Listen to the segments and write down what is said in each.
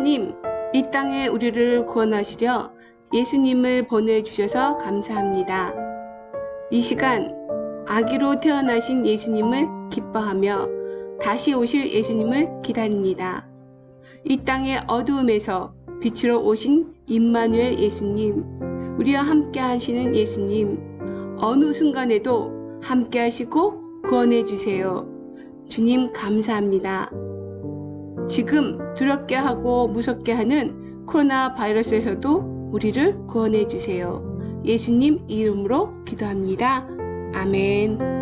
하나님, 이 땅에 우리를 구원하시려 예수님을 보내주셔서 감사합니다. 이 시간 아기로 태어나신 예수님을 기뻐하며 다시 오실 예수님을 기다립니다. 이 땅의 어두움에서 빛으로 오신 임마누엘 예수님, 우리와 함께 하시는 예수님, 어느 순간에도 함께 하시고 구원해 주세요. 주님 감사합니다. 지금 두렵게 하고 무섭게 하는 코로나 바이러스에서도 우리를 구원해 주세요. 예수님 이름으로 기도합니다. 아멘.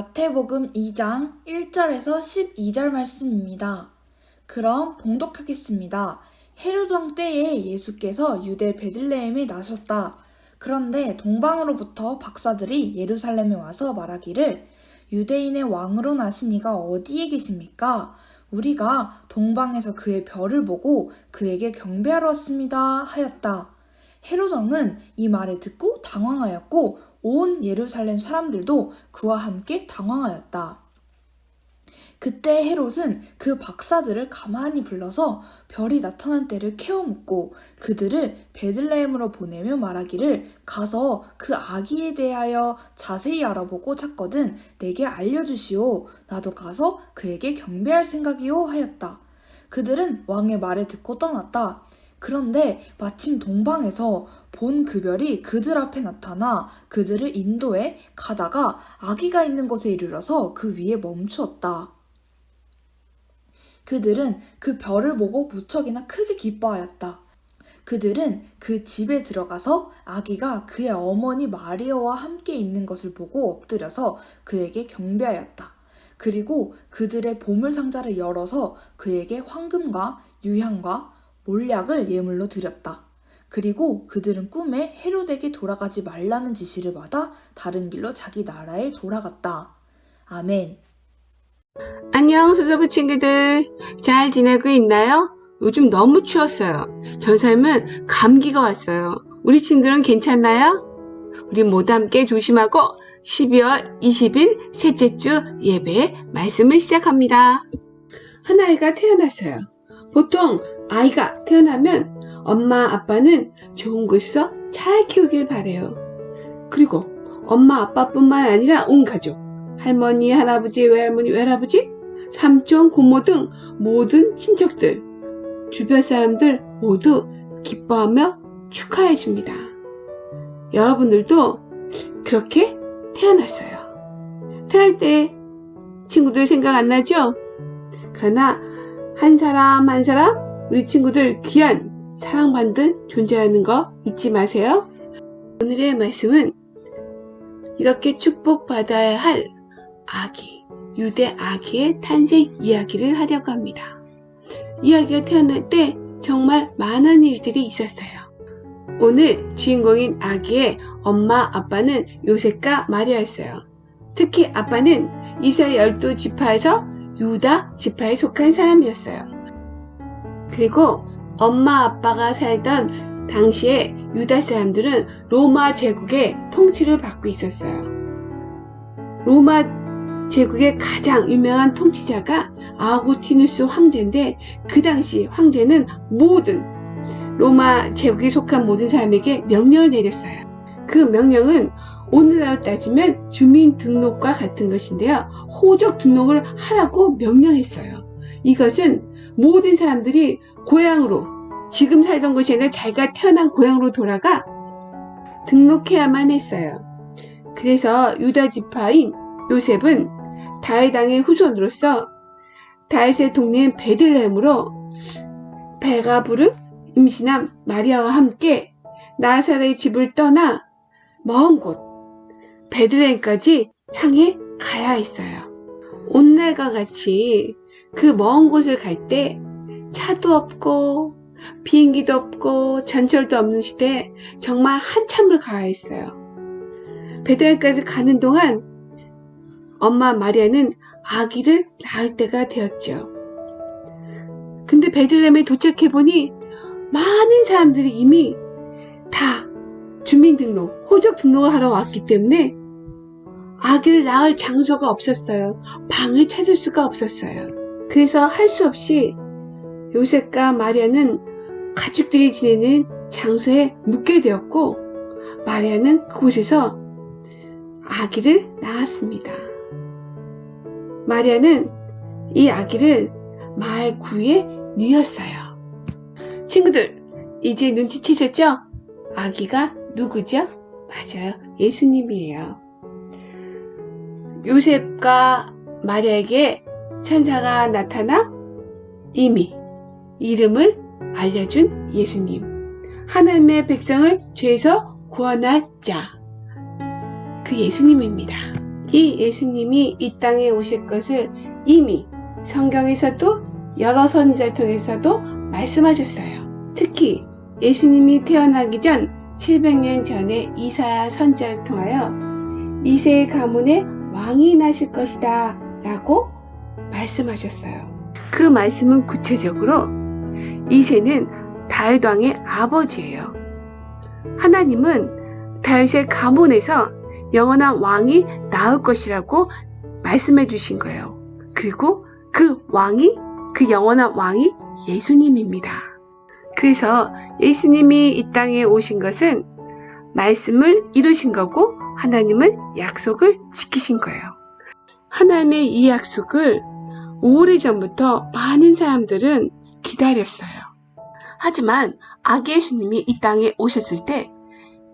마태복음 2장 1절에서 12절 말씀입니다. 그럼 봉독하겠습니다. 헤로드 왕 때에 예수께서 유대 베들레헴에 나셨다. 그런데 동방으로부터 박사들이 예루살렘에 와서 말하기를 유대인의 왕으로 나신 이가 어디에 계십니까? 우리가 동방에서 그의 별을 보고 그에게 경배하러 왔습니다. 하였다. 헤로드 왕은 이 말을 듣고 당황하였고 온 예루살렘 사람들도 그와 함께 당황하였다. 그때 헤롯은 그 박사들을 가만히 불러서 별이 나타난 때를 캐어 묻고 그들을 베들레헴으로 보내며 말하기를 가서 그 아기에 대하여 자세히 알아보고 찾거든 내게 알려주시오. 나도 가서 그에게 경배할 생각이요 하였다. 그들은 왕의 말을 듣고 떠났다. 그런데 마침 동방에서 본그 별이 그들 앞에 나타나 그들을 인도해 가다가 아기가 있는 곳에 이르러서 그 위에 멈추었다. 그들은 그 별을 보고 무척이나 크게 기뻐하였다. 그들은 그 집에 들어가서 아기가 그의 어머니 마리아와 함께 있는 것을 보고 엎드려서 그에게 경배하였다. 그리고 그들의 보물 상자를 열어서 그에게 황금과 유향과 몰약을 예물로 드렸다. 그리고 그들은 꿈에 헤롯에게 돌아가지 말라는 지시를 받아 다른 길로 자기 나라에 돌아갔다. 아멘. 안녕, 소서부 친구들. 잘 지내고 있나요? 요즘 너무 추웠어요. 저 삶은 감기가 왔어요. 우리 친구들은 괜찮나요? 우리 모두 함께 조심하고 12월 20일 셋째 주 예배 말씀을 시작합니다. 한 아이가 태어났어요. 보통 아이가 태어나면 엄마 아빠는 좋은 곳에서 잘 키우길 바래요. 그리고 엄마 아빠뿐만 아니라 온 가족, 할머니, 할아버지, 외할머니, 외할아버지, 삼촌, 고모 등 모든 친척들, 주변 사람들 모두 기뻐하며 축하해 줍니다. 여러분들도 그렇게 태어났어요. 태어날 때 친구들 생각 안 나죠? 그러나 한 사람 한 사람 우리 친구들 귀한 사랑받는 존재라는 거 잊지 마세요. 오늘의 말씀은 이렇게 축복받아야 할 아기, 유대 아기의 탄생 이야기를 하려고 합니다. 이 아기가 태어날 때 정말 많은 일들이 있었어요. 오늘 주인공인 아기의 엄마, 아빠는 요셉과 마리아였어요. 특히 아빠는 이스라엘 열두 지파에서 유다 지파에 속한 사람이었어요. 그리고 엄마, 아빠가 살던 당시에 유다 사람들은 로마 제국의 통치를 받고 있었어요. 로마 제국의 가장 유명한 통치자가 아고티누스 황제인데 그 당시 황제는 모든 로마 제국에 속한 모든 사람에게 명령을 내렸어요. 그 명령은 오늘날로 따지면 주민등록과 같은 것인데요. 호적 등록을 하라고 명령했어요. 이것은 모든 사람들이 고향으로 지금 살던 곳이 아니라 자기가 태어난 고향으로 돌아가 등록해야만 했어요. 그래서 유다 지파인 요셉은 다윗왕의 후손으로서 다윗의 동네인 베들레헴으로 배가 부른 임신한 마리아와 함께 나사렛의 집을 떠나 먼 곳 베들레헴까지 향해 가야 했어요. 오늘과 같이 그 먼 곳을 갈 때 차도 없고 비행기도 없고 전철도 없는 시대에 정말 한참을 가야 했어요. 베들레헴까지 가는 동안 엄마 마리아는 아기를 낳을 때가 되었죠. 근데 베들레헴에 도착해 보니 많은 사람들이 이미 다 주민등록, 호적 등록을 하러 왔기 때문에 아기를 낳을 장소가 없었어요. 방을 찾을 수가 없었어요. 그래서 할 수 없이 요셉과 마리아는 가족들이 지내는 장소에 묵게 되었고 마리아는 그곳에서 아기를 낳았습니다. 마리아는 이 아기를 마을 구에 뉘었어요. 친구들, 이제 눈치채셨죠? 아기가 누구죠? 맞아요. 예수님이에요. 요셉과 마리아에게 천사가 나타나 이미 이름을 알려준 예수님. 하나님의 백성을 죄에서 구원할 자. 그 예수님입니다. 이 예수님이 이 땅에 오실 것을 이미 성경에서도 여러 선지자를 통해서도 말씀하셨어요. 특히 예수님이 태어나기 전 700년 전에 이사야 선지자를 통하여 이세의 가문에 왕이 나실 것이다 라고 말씀하셨어요. 그 말씀은 구체적으로 이세는 다윗 왕의 아버지예요. 하나님은 다윗의 가문에서 영원한 왕이 나올 것이라고 말씀해 주신 거예요. 그리고 그 왕이 그 영원한 왕이 예수님입니다. 그래서 예수님이 이 땅에 오신 것은 말씀을 이루신 거고 하나님은 약속을 지키신 거예요. 하나님의 이 약속을 오래전부터 많은 사람들은 기다렸어요. 하지만 아기 예수님이 이 땅에 오셨을 때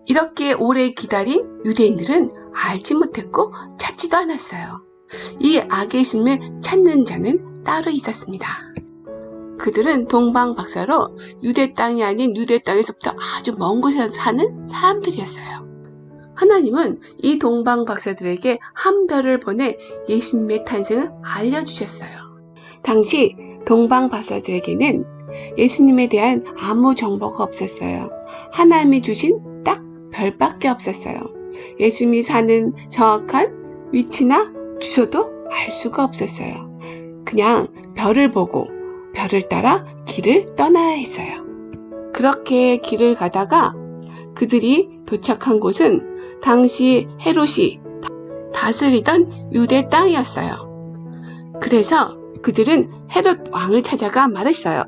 이렇게 오래 기다린 유대인들은 알지 못했고 찾지도 않았어요. 이 아기 예수님을 찾는 자는 따로 있었습니다. 그들은 동방 박사로 유대 땅이 아닌 유대 땅에서부터 아주 먼 곳에서 사는 사람들이었어요. 하나님은 이 동방 박사들에게 한 별을 보내 예수님의 탄생을 알려주셨어요. 당시 동방박사들에게는 예수님에 대한 아무 정보가 없었어요. 하나님이 주신 딱 별밖에 없었어요. 예수님이 사는 정확한 위치나 주소도 알 수가 없었어요. 그냥 별을 보고 별을 따라 길을 떠나야 했어요. 그렇게 길을 가다가 그들이 도착한 곳은 당시 헤롯이 다스리던 유대 땅이었어요. 그래서 그들은 헤롯 왕을 찾아가 말했어요.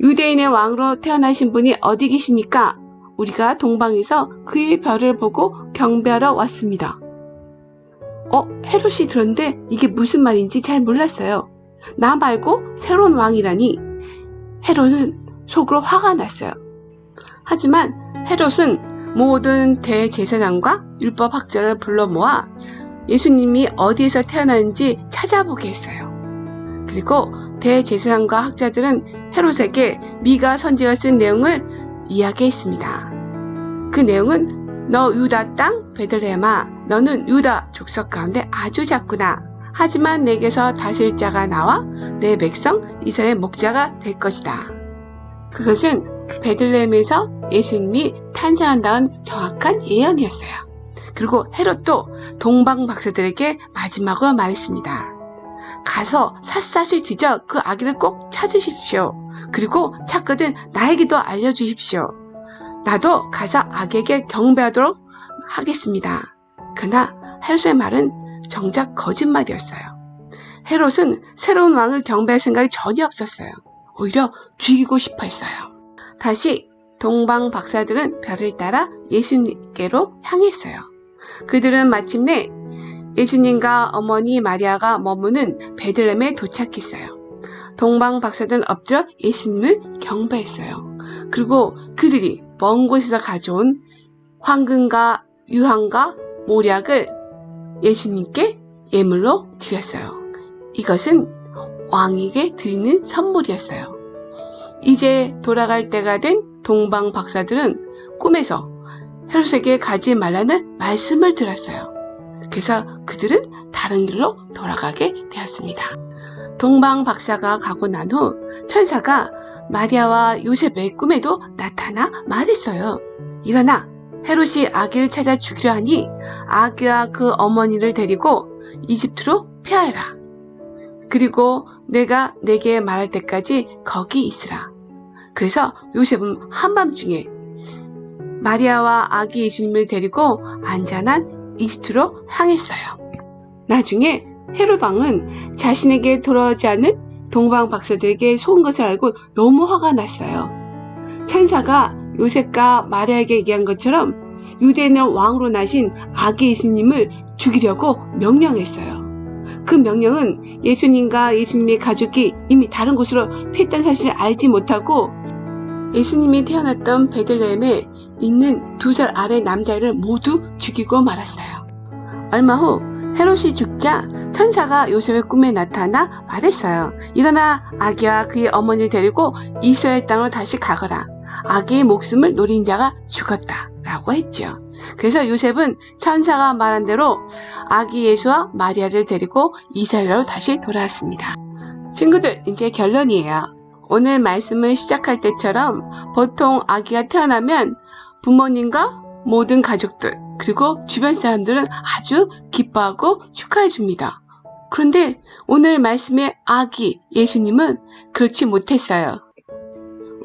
유대인의 왕으로 태어나신 분이 어디 계십니까? 우리가 동방에서 그의 별을 보고 경배하러 왔습니다. 어, 헤롯이 들었는데 이게 무슨 말인지 잘 몰랐어요. 나 말고 새로운 왕이라니 헤롯은 속으로 화가 났어요. 하지만 헤롯은 모든 대제사장과 율법학자를 불러 모아 예수님이 어디에서 태어났는지 찾아보게 했어요. 그리고 대제사장과 학자들은 헤롯에게 미가 선지가 쓴 내용을 이야기했습니다. 그 내용은 너 유다 땅 베들레헴아 너는 유다 족속 가운데 아주 작구나. 하지만 내게서 다스릴 자가 나와 내 백성 이스라엘 목자가 될 것이다. 그것은 베들레헴에서 예수님이 탄생한다는 정확한 예언이었어요. 그리고 헤롯도 동방 박사들에게 마지막으로 말했습니다. 가서 샅샅이 뒤져 그 아기를 꼭 찾으십시오. 그리고 찾거든 나에게도 알려주십시오. 나도 가서 아기에게 경배하도록 하겠습니다. 그러나 헤롯의 말은 정작 거짓말이었어요. 헤롯은 새로운 왕을 경배할 생각이 전혀 없었어요. 오히려 죽이고 싶어 했어요. 다시 동방 박사들은 별을 따라 예수님께로 향했어요. 그들은 마침내 예수님과 어머니 마리아가 머무는 베들렘에 도착했어요. 동방 박사들은 엎드려 예수님을 경배했어요. 그리고 그들이 먼 곳에서 가져온 황금과 유황과 모략을 예수님께 예물로 드렸어요. 이것은 왕에게 드리는 선물이었어요. 이제 돌아갈 때가 된 동방 박사들은 꿈에서 헤롯에게 가지 말라는 말씀을 들었어요. 그래서 그들은 다른 길로 돌아가게 되었습니다. 동방 박사가 가고 난 후 천사가 마리아와 요셉의 꿈에도 나타나 말했어요. 일어나 헤롯이 아기를 찾아 죽이려 하니 아기와 그 어머니를 데리고 이집트로 피하여라. 그리고 내가 내게 말할 때까지 거기 있으라. 그래서 요셉은 한밤중에 마리아와 아기 예수님을 데리고 안전한 이집트로 향했어요. 나중에 헤롯 왕은 자신에게 돌아오지 않은 동방 박사들에게 속은 것을 알고 너무 화가 났어요. 천사가 요셉과 마리아에게 얘기한 것처럼 유대인을 왕으로 나신 아기 예수님을 죽이려고 명령했어요. 그 명령은 예수님과 예수님의 가족이 이미 다른 곳으로 피했던 사실을 알지 못하고 예수님이 태어났던 베들레헴에 있는 두살 아래 남자를 모두 죽이고 말았어요. 얼마 후 헤롯이 죽자 천사가 요셉의 꿈에 나타나 말했어요. 일어나 아기와 그의 어머니를 데리고 이스라엘 땅으로 다시 가거라. 아기의 목숨을 노린 자가 죽었다. 라고 했죠. 그래서 요셉은 천사가 말한 대로 아기 예수와 마리아를 데리고 이스라엘로 다시 돌아왔습니다. 친구들, 이제 결론이에요. 오늘 말씀을 시작할 때처럼 보통 아기가 태어나면 부모님과 모든 가족들, 그리고 주변 사람들은 아주 기뻐하고 축하해 줍니다. 그런데 오늘 말씀의 아기 예수님은 그렇지 못했어요.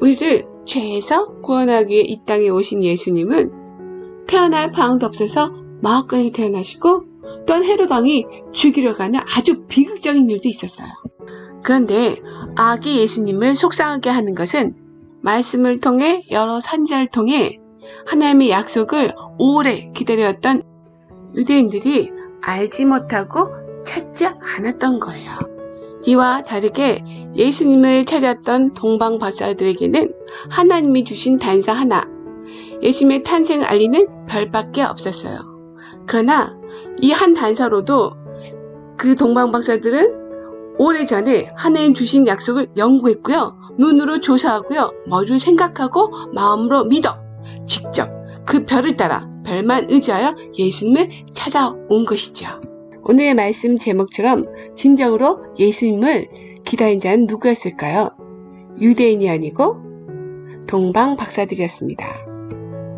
우리를 죄에서 구원하기 위해 이 땅에 오신 예수님은 태어날 방도 없어서 마흔까지 태어나시고 또한 헤롯 왕이 죽이려고 하는 아주 비극적인 일도 있었어요. 그런데 아기 예수님을 속상하게 하는 것은 말씀을 통해 여러 선지자를 통해 하나님의 약속을 오래 기다려왔던 유대인들이 알지 못하고 찾지 않았던 거예요. 이와 다르게 예수님을 찾았던 동방 박사들에게는 하나님이 주신 단서 하나, 예수님의 탄생을 알리는 별밖에 없었어요. 그러나 이 한 단서로도 그 동방 박사들은 오래전에 하나님 주신 약속을 연구했고요. 눈으로 조사하고요. 머리로 생각하고 마음으로 믿어 직접 그 별을 따라 별만 의지하여 예수님을 찾아온 것이죠. 오늘의 말씀 제목처럼 진정으로 예수님을 기다린 자는 누구였을까요? 유대인이 아니고 동방 박사들이었습니다.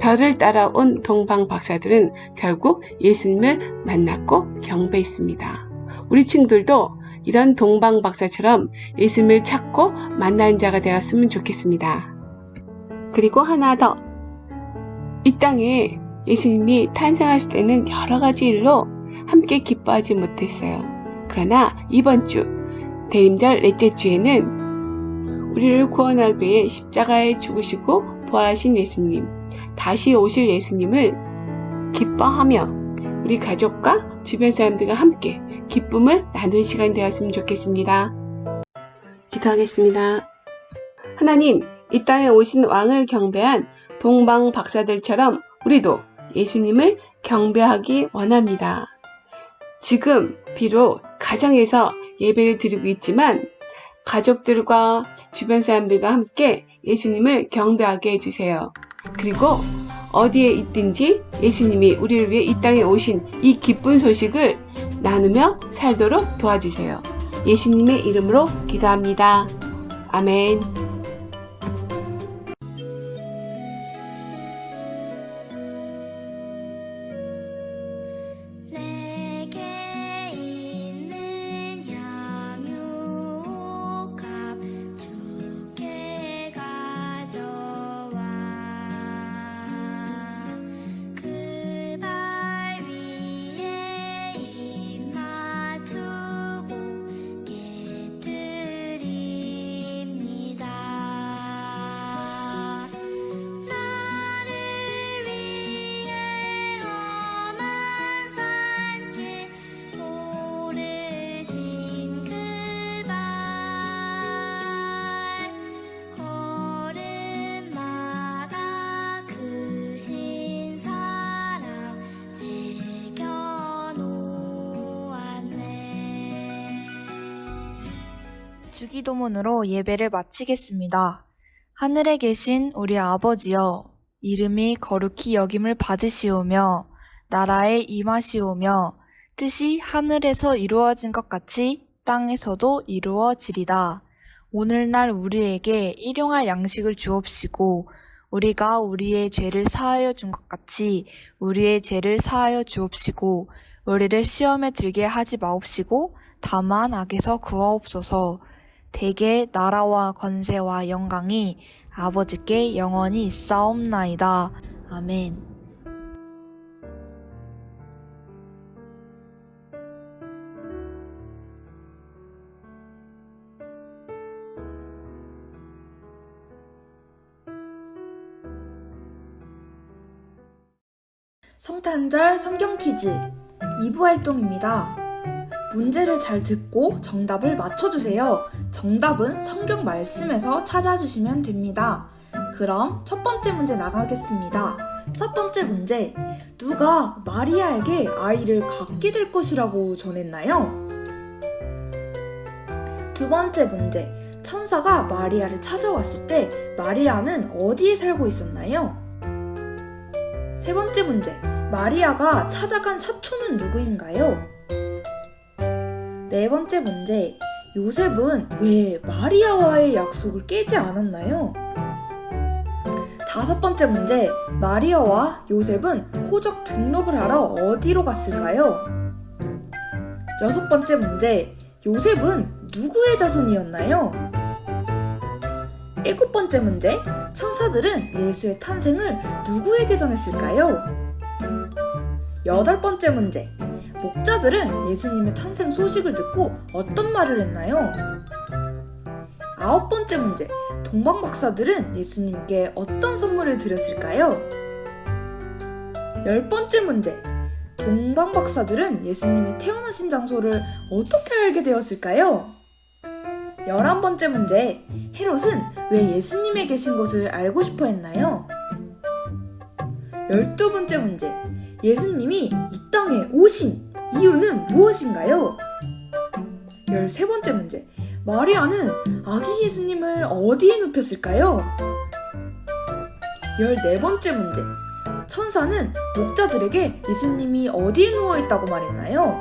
별을 따라온 동방 박사들은 결국 예수님을 만났고 경배했습니다. 우리 친구들도 이런 동방 박사처럼 예수님을 찾고 만나는 자가 되었으면 좋겠습니다. 그리고 하나 더. 이 땅에 예수님이 탄생하실 때는 여러 가지 일로 함께 기뻐하지 못했어요. 그러나 이번 주 대림절 넷째 주에는 우리를 구원하기 위해 십자가에 죽으시고 부활하신 예수님, 다시 오실 예수님을 기뻐하며 우리 가족과 주변 사람들과 함께 기쁨을 나눈 시간 되었으면 좋겠습니다. 기도하겠습니다. 하나님, 이 땅에 오신 왕을 경배한 동방 박사들처럼 우리도 예수님을 경배하기 원합니다. 지금 비록 가정에서 예배를 드리고 있지만 가족들과 주변 사람들과 함께 예수님을 경배하게 해주세요. 그리고 어디에 있든지 예수님이 우리를 위해 이 땅에 오신 이 기쁜 소식을 나누며 살도록 도와주세요. 예수님의 이름으로 기도합니다. 아멘. 주기도문으로 예배를 마치겠습니다. 하늘에 계신 우리 아버지여, 이름이 거룩히 여김을 받으시오며, 나라에 임하시오며, 뜻이 하늘에서 이루어진 것 같이 땅에서도 이루어지리다. 오늘날 우리에게 일용할 양식을 주옵시고, 우리가 우리의 죄를 사하여 준 것 같이 우리의 죄를 사하여 주옵시고, 우리를 시험에 들게 하지 마옵시고, 다만 악에서 구하옵소서. 대개 나라와 권세와 영광이 아버지께 영원히 있사옵나이다. 아멘. 성탄절 성경 퀴즈 2부 활동입니다. 문제를 잘 듣고 정답을 맞춰주세요. 정답은 성경 말씀에서 찾아주시면 됩니다. 그럼 첫 번째 문제 나가겠습니다. 첫 번째 문제. 누가 마리아에게 아이를 갖게 될 것이라고 전했나요? 두 번째 문제. 천사가 마리아를 찾아왔을 때 마리아는 어디에 살고 있었나요? 세 번째 문제. 마리아가 찾아간 사촌은 누구인가요? 네 번째 문제. 요셉은 왜 마리아와의 약속을 깨지 않았나요? 다섯 번째 문제. 마리아와 요셉은 호적 등록을 하러 어디로 갔을까요? 여섯 번째 문제. 요셉은 누구의 자손이었나요? 일곱 번째 문제. 천사들은 예수의 탄생을 누구에게 전했을까요? 여덟 번째 문제. 목자들은 예수님의 탄생 소식을 듣고 어떤 말을 했나요? 아홉 번째 문제. 동방 박사들은 예수님께 어떤 선물을 드렸을까요? 열 번째 문제. 동방 박사들은 예수님이 태어나신 장소를 어떻게 알게 되었을까요? 열한 번째 문제. 헤롯은 왜 예수님의 계신 곳을 알고 싶어 했나요? 열두 번째 문제. 예수님이 이 땅에 오신 이유는 무엇인가요? 13번째 문제. 마리아는 아기 예수님을 어디에 눕혔을까요? 14번째 문제. 천사는 목자들에게 예수님이 어디에 누워 있다고 말했나요?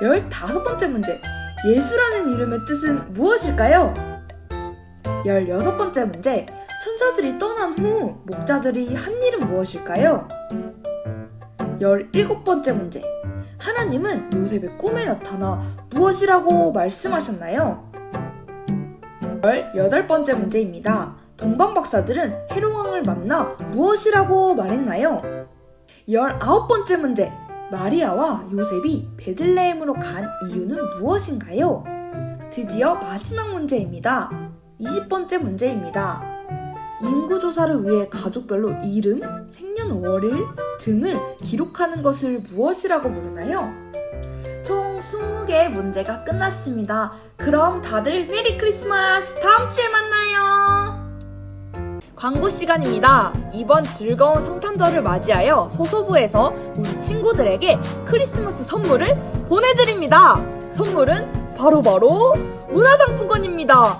15번째 문제. 예수라는 이름의 뜻은 무엇일까요? 16번째 문제. 천사들이 떠난 후 목자들이 한 일은 무엇일까요? 17번째 문제. 하나님은 요셉의 꿈에 나타나 무엇이라고 말씀하셨나요? 18번째 문제입니다. 동방 박사들은 헤로왕을 만나 무엇이라고 말했나요? 19번째 문제. 마리아와 요셉이 베들레헴으로 간 이유는 무엇인가요? 드디어 마지막 문제입니다. 20번째 문제입니다. 인구조사를 위해 가족별로 이름, 생년월일 등을 기록하는 것을 무엇이라고 부르나요? 총 20개의 문제가 끝났습니다. 그럼 다들 메리 크리스마스! 다음 주에 만나요! 광고 시간입니다. 이번 즐거운 성탄절을 맞이하여 소소부에서 우리 친구들에게 크리스마스 선물을 보내드립니다. 선물은 바로바로 문화상품권입니다.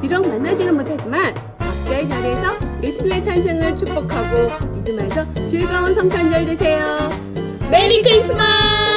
비록 만나지는 못하지만 각자의 자리에서 예수님의 탄생을 축복하고 믿으면서 즐거운 성탄절 되세요. 메리 크리스마스!